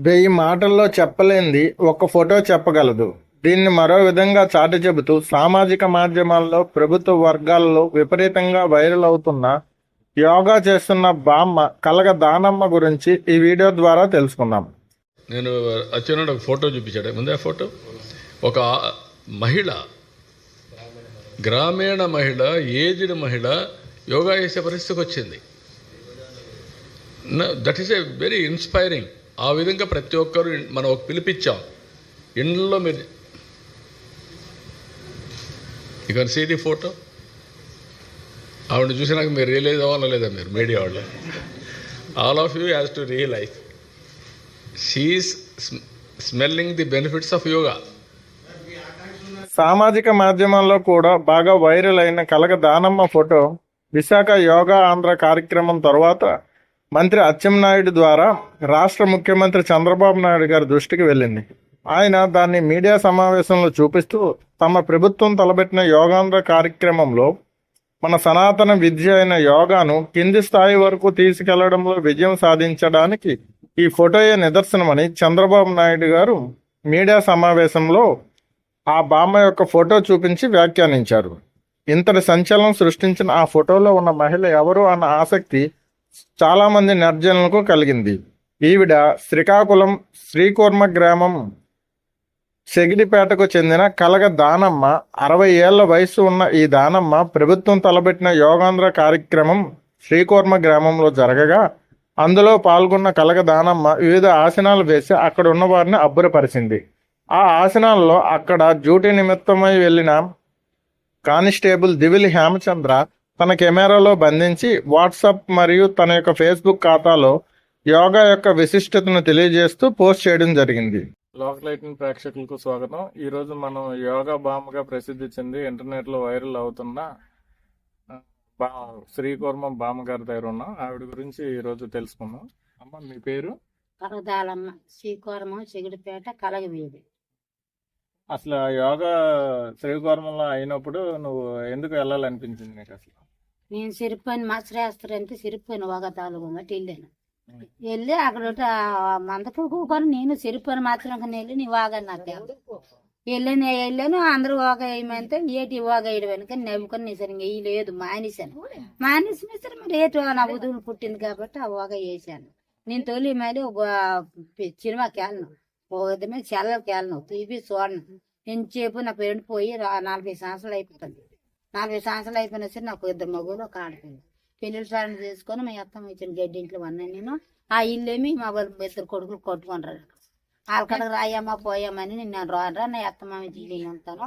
వెయ్యి మాటల్లో చెప్పలేంది ఒక ఫోటో చెప్పగలదు. దీన్ని మరో విధంగా చాటి చెబుతూ సామాజిక మాధ్యమాల్లో ప్రభుత్వ వర్గాల్లో విపరీతంగా వైరల్ అవుతున్న యోగా చేస్తున్న బామ్మ కలగ దానమ్మ గురించి ఈ వీడియో ద్వారా తెలుసుకుందాం. నేను వచ్చినాడు ఒక ఫోటో చూపించాడు. ముందే ఫోటో? ఒక మహిళ గ్రామీణ మహిళ ఏజ్డ్ మహిళ యోగా చేసే పరిస్థితికి వచ్చింది. That is a very inspiring ఆ విధంగా ప్రతి ఒక్కరు మనం ఒక పిలిపించాం. ఇండ్లలో మీరు you can see the photo ఆవిడ చూసినాక మీరు రియలైజ్ అవ్వాలా లేదా మీరు మీడియా వాళ్ళు? All of you has to realize she is smelling the benefits of yoga సామాజిక మాధ్యమాల్లో కూడా బాగా వైరల్ అయిన కలగ దానమ్మ ఫోటో విశాఖ యోగా ఆంధ్ర కార్యక్రమం తర్వాత మంత్రి అచ్చెన్నాయుడు ద్వారా రాష్ట్ర ముఖ్యమంత్రి చంద్రబాబు నాయుడు గారి దృష్టికి వెళ్ళింది. ఆయన దాన్ని మీడియా సమావేశంలో చూపిస్తూ తమ ప్రభుత్వం తలపెట్టిన యోగాంధ్ర కార్యక్రమంలో మన సనాతన విద్య అయిన యోగాను కింది స్థాయి వరకు తీసుకెళ్ళడంలో విజయం సాధించడానికి ఈ ఫోటోయే నిదర్శనమని చంద్రబాబు నాయుడు గారు మీడియా సమావేశంలో ఆ బామ్మ యొక్క ఫోటో చూపించి వ్యాఖ్యానించారు. ఇంతటి సంచలనం సృష్టించిన ఆ ఫోటోలో ఉన్న మహిళ ఎవరు అన్న ఆసక్తి చాలామంది నిర్జనులకు కలిగింది. ఈవిడ శ్రీకాకుళం శ్రీకూర్మ గ్రామం సెగిడిపేటకు చెందిన కలగ దానమ్మ అరవై ఏళ్ళ వయసు ఉన్న ఈ దానమ్మ ప్రభుత్వం తలబెట్టిన యోగాంధ్ర కార్యక్రమం శ్రీకూర్మ గ్రామంలో జరగగా అందులో పాల్గొన్న కలగ దానమ్మ వివిధ ఆసనాలు వేసి అక్కడ ఉన్న వారిని అబ్బురపరిచింది. ఆ ఆసనాల్లో అక్కడ డ్యూటీ నిమిత్తమై వెళ్ళిన కానిస్టేబుల్ దివిలి హేమచంద్ర తన కెమెరాలో బంధించి వాట్సాప్ మరియు తన యొక్క ఫేస్బుక్ ఖాతాలో యోగా యొక్క విశిష్టతను తెలియజేస్తూ పోస్ట్ చేయడం జరిగింది. లోకలైట్ ప్రేక్షకులకు స్వాగతం. ఈ రోజు మనం యోగా బామ్మగా ప్రసిద్ధి చెంది ఇంటర్నెట్లో వైరల్ అవుతున్న శ్రీకూర్మం బామ్మ గారి దగ్గర ఉన్నాం. ఆవిడ గురించి ఈ రోజు తెలుసుకుందాం. అమ్మ మీ పేరు? కలగదాలమ్మ శ్రీకూరము చెగిడిపేట కలగవీధి. అసలు ఆ యోగా శ్రీకూర్మంలో అయినప్పుడు నువ్వు ఎందుకు వెళ్ళాలనిపించింది నీకు అసలు? నేను సిరిపోయిన మత్స్యశాస్త్రంటే సిరిపోయిన వాగతాలు గట్టి వెళ్ళాను. వెళ్ళి అక్కడ ఒకటి మందకు కూకొని నేను సిరిపోయిన మాత్రం వెళ్ళి నీ వాగా నాకు వెళ్ళాను వెళ్ళాను అందరూ వాగ వేయమంటే ఏటి వేయడం వెనుక నవ్వుకొని నేను సరిగ్గా వేయలేదు మానేశాను. మానేసిన సరే మరి ఏటి నా ఉదులు పుట్టింది కాబట్టి ఆ వాగ వేసాను నేను తొలి మరి ఒక సినిమాకి వెళ్ళను ఒక మీద చెల్లకి వెళ్ళను తీపి చూడను. ఎంతసేపు నా పేరు పోయి నలభై సంవత్సరాలు అయిపోతుంది. నలభై సంవత్సరాలు అయిపోయిన సరే నాకు ఇద్దరు మగులు ఒక ఆడపిల్ల. పెళ్ళి సారం చేసుకొని మా అత్తమ్మ ఇచ్చిన గడ్డి ఇంట్లో నేను. ఆ ఇల్లేమి మా ఇద్దరు కొడుకులు కొట్టుకుంటారు వాళ్ళకడ రాయమ్మా పోయామని నేను రానరా నా అత్తమ్మ ఇల్లు ఉంటాను.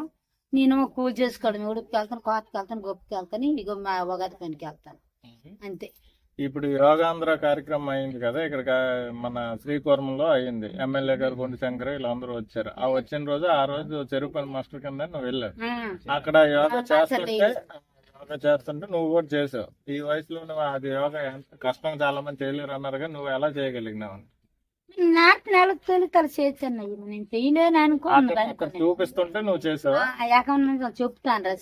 నేను కూల్ చేసుకోవడం ఉడుపుకి వెళ్తాను కోతకి వెళ్తాను గొప్పకి వెళ్తాను ఇగో మా ఉగాది పనికి వెళ్తాను. అంతే. ఇప్పుడు యోగాంధ్ర కార్యక్రమం అయింది కదా ఇక్కడ మన శ్రీకూర్మంలో అయింది. ఎమ్మెల్యే గారు కొండ శంకర్ వీళ్ళందరూ వచ్చారు. ఆ వచ్చిన రోజు ఆ రోజు పని మాస్టర్ కింద నువ్వు వెళ్ళావు. అక్కడ యోగా చేస్తుంటే. యోగా చేస్తుంటే నువ్వు కూడా చేసావు. ఈ వయసులో నువ్వు అది యోగా ఎంత కష్టం చాలా మంది చేయలేరు అన్నారు కానీ నువ్వు ఎలా చేయగలిగినావు? నాకు నెలకు తొలి తల చేశాను నేను చేయలేను అనుకో చూపిస్తుంటే నువ్వు చేసావు? ఎక్కడ చెప్తాను రా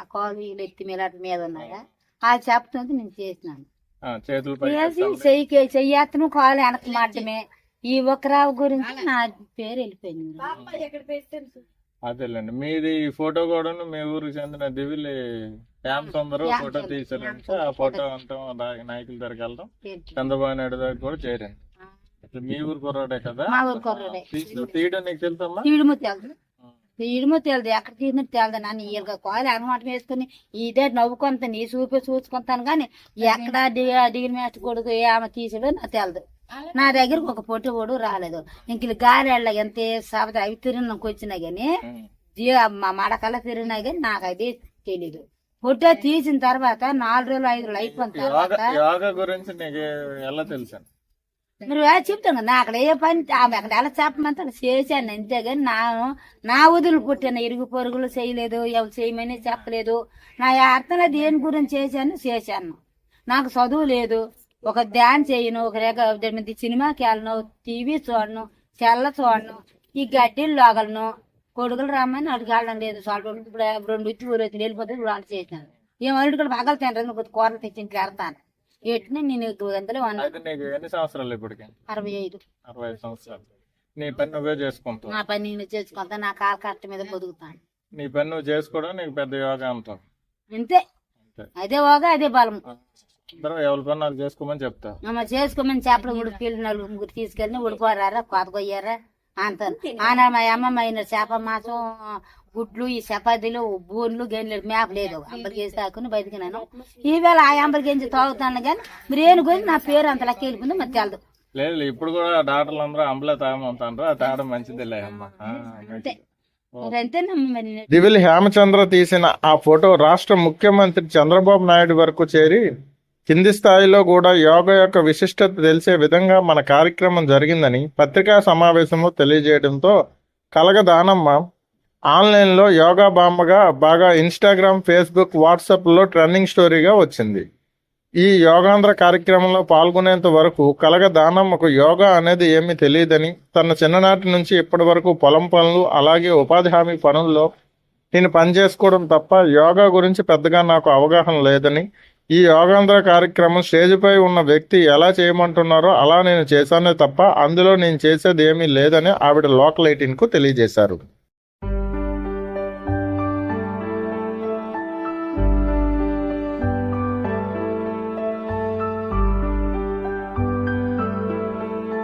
ఆ కాలు ఎత్తి మీద మీద ఉన్నాయా ఆ చెప్తుంది నేను చేసినాను. చేతులు చేసి చెయ్యి చెయ్యత్తను కాలు వెనక మాటమే ఈ ఒకరావు గురించి నా పేరు వెళ్ళిపోయింది అదేలేండి. మీది ఈ ఫోటో కూడా మీ ఊరికి చెందిన దివిలి ఫ్యాన్స్ అందరూ ఫోటో. తీసారంటే ఆ ఫోటో అంతా నా- నాయకుల దగ్గరికి వెళ్తాం పేరు. చంద్రబాబు నాయుడు దగ్గర కూడా అసలు మీ ఊరు కుర్రాడే కదా? తీయడం నీకు తెలుసమ్మా? తీడుము తెలదు ఎక్కడ తీసినట్టు తెలదు నన్ను ఈయనగా కాలు అనమాట వేసుకుని ఇదే నవ్వుకుంటాను నీ చూపి చూసుకుంటాను కానీ ఎక్కడ డిగ్రీ మాస్టర్ కొడుకు ఆమె తీసాడో నాకు తెలదు. నా దగ్గరకు ఒక పొట్టు కూడా రాలేదు. ఇంక వెళ్ళ ఎంత సాబత అవి తిరిగినాక వచ్చినా గానీ మా మడకల్లా తిరిగినా కానీ నాకు అది తెలీదు. ఫోటో తీసిన తర్వాత నాలుగు రోజులు ఐదు రోజులు అయిపోయిన తర్వాత గురించి నీకు ఎలా తెలుసు? మీరు చెప్తాను నా అక్కడ ఏ పని ఆమె అక్కడ ఎలా చెప్పమంటే అక్కడ చేశాను అంతేగాని నా నా వదులు పుట్టాను ఇరుగు పొరుగులు చేయలేదు ఎవరు చేయమని చెప్పలేదు. నా అర్థంలో దేని గురించి చేశాను? చేశాను. నాకు చదువు లేదు. ఒక ధ్యాన్ చేయను ఒక రేఖ సినిమాకి వెళ్ళను టీవీ చూడను చెల్ల చూడను ఈ గడ్డీలు లోగలను కొడుకులు రమ్మని అడిగి వెళ్ళడం లేదు. చాలా ఇప్పుడు రెండు వచ్చి ఊరు వచ్చి వెళ్ళిపోతే వాళ్ళు చేసినాను ఏం అడుగు పగలు తింటాను కొద్ది కూరలు తెచ్చి ఇంటికి వెళ్తాను. ఎట్టినా నేను వన్ అయితే నీకు ఎన్ని సంవత్సరాలు ఇప్పటికి? అరవై ఐదు. అరవై ఐదు సంవత్సరాలు. నీ పని నువ్వే చేసుకుంటావు. నా పని నేను చేసుకుంటా నా కాలు కట్ట మీద బతుకుతాను నీ పని నువ్వు చేసుకోవడం నీకు పెద్ద యోగా అంటావు. అంతే. అదే ఓగా అదే బలం. అందరూ ఎవరి పని వాళ్ళు చేసుకోమని చెప్తా అమ్మ చేసుకోమని చేపలు ఉడికి నలుగురు ముగ్గురు తీసుకెళ్ళి ఉడిపోరారా కోత ఆన మా అమ్మమ్మ అయిన చేప మాసం గుడ్లు ఈ చపాతీలు బూన్లు గెన్లు మేప లేదు. అంబలి గేసి తాకుని బతికినాను. ఈవేళ ఆ గెంజి తాగుతాను కానీ మీరు ఏను కొని నా పేరు అంత లెక్క వెళ్ళిపోయింది మరి తెలదు. లేదు ఇప్పుడు కూడా డాక్టర్లు అందరూ అంబలే తాగమంటారు ఆ తాగడం మంచిదిలే అమ్మ. ఆ, మంచిది. నేను. దివిల్ హేమచంద్ర తీసిన ఆ ఫోటో రాష్ట్ర ముఖ్యమంత్రి చంద్రబాబు నాయుడు వరకు చేరి కింది స్థాయిలో కూడా యోగా యొక్క విశిష్టత తెలిసే విధంగా మన కార్యక్రమం జరిగిందని పత్రికా సమావేశంలో తెలియజేయడంతో కలగదానమ్మ ఆన్లైన్లో యోగా బామ్మగా బాగా ఇన్స్టాగ్రామ్ ఫేస్బుక్ వాట్సాప్లో ట్రెండింగ్ స్టోరీగా వచ్చింది. ఈ యోగాంధ్ర కార్యక్రమంలో పాల్గొనేంత వరకు కలగ దానమ్మకు యోగా అనేది ఏమీ తెలియదని తన చిన్ననాటి నుంచి ఇప్పటి వరకు పొలం పనులు అలాగే ఉపాధి హామీ పనుల్లో నేను పని చేసుకోవడం తప్ప యోగా గురించి పెద్దగా నాకు అవగాహన లేదని ఈ యోగాంధ్ర కార్యక్రమం స్టేజ్పై ఉన్న వ్యక్తి ఎలా చేయమంటున్నారో అలా నేను చేశానే తప్ప అందులో నేను చేసేది ఏమీ లేదని ఆవిడ లోకల్ ఎయిటీన్కు తెలియజేశారు.